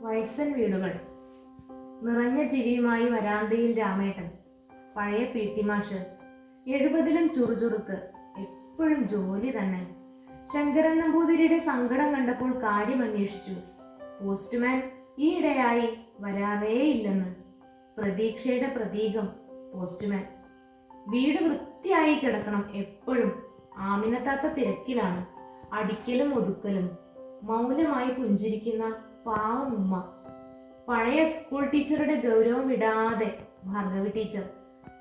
വയസ്സൻ വീടുകൾ. നിറഞ്ഞ ചിരിയുമായി വരാന്തയിൽ രാമേട്ടൻ പഴയ പി ടി മാഷ് എഴുപതിലും ചുറുചുറുക്ക് എപ്പോഴും ജോലി തന്നെ. ശങ്കരൻ നമ്പൂതിരിയുടെ സങ്കടം കണ്ടപ്പോൾ കാര്യം അന്വേഷിച്ചു. പോസ്റ്റ്മാൻ ഈയിടെയായി വരാറേയില്ലെന്ന്. പ്രതീക്ഷയുടെ പ്രതീകം പോസ്റ്റ്മാൻ. വീട് വൃത്തിയായി കിടക്കണം എപ്പോഴും. ആമിനത്താത്ത തിരക്കിലാണ്. അടിക്കലും ഒതുക്കലും. മൗനമായി പുഞ്ചിരിക്കുന്ന പാവം ഉമ്മ. പഴയ സ്കൂൾ ടീച്ചറുടെ ഗൗരവം വിടാതെ ഭാർഗവി ടീച്ചർ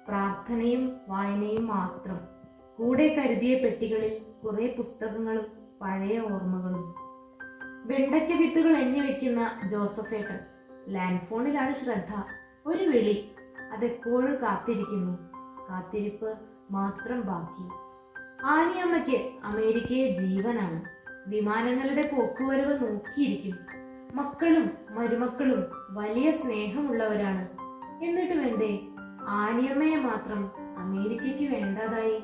പ്രാർത്ഥനയും വായനയും മാത്രം. കൂടെ കരുതിയ പെട്ടികളിൽ കുറെ പുസ്തകങ്ങളും പഴയ ഓർമ്മകളും. വെണ്ടയ്ക്ക വിത്തുകൾ എണ്ണി വെക്കുന്ന ജോസഫേട്ടൻ ലാൻഡ് ഫോണിലാണ് ശ്രദ്ധ. ഒരു വിളി. അതെപ്പോഴും കാത്തിരിക്കുന്നു. കാത്തിരിപ്പ് മാത്രം ബാക്കി. ആനിയമ്മയ്ക്ക് അമേരിക്കയെ ജീവനാണ്. വിമാനങ്ങളുടെ പോക്കുവരവ് നോക്കിയിരിക്കും. മക്കളും മരുമക്കളും വലിയ സ്നേഹമുള്ളവരാണ്. എന്നിട്ടും എന്തേ ആനിയമ്മയെ മാത്രം അമേരിക്കയ്ക്ക് വേണ്ടതായി.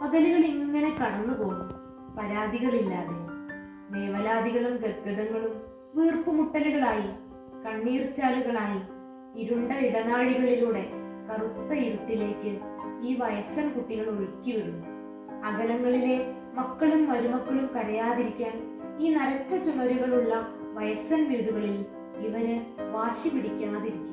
പകലുകൾ ഇങ്ങനെ കടന്നുപോകും പരാതികളില്ലാതെ. വേവലാതികളും ഗദ്ഗതങ്ങളും വീർപ്പുമുട്ടലുകളായി കണ്ണീർച്ചാലുകളായി ഇരുണ്ട ഇടനാഴികളിലൂടെ കറുത്ത ഇരുട്ടിലേക്ക് ഈ വയസ്സൻ കുട്ടികൾ ഒഴുക്കിവിടും അകലങ്ങളിലെ മക്കളും മരുമക്കളും കരയാതിരിക്കാൻ ഈ നരച്ച ചുമരുകളുള്ള വയസ്സൻ വീടുകളിൽ ഇവർ വാശി പിടിക്കാതിരിക്കും.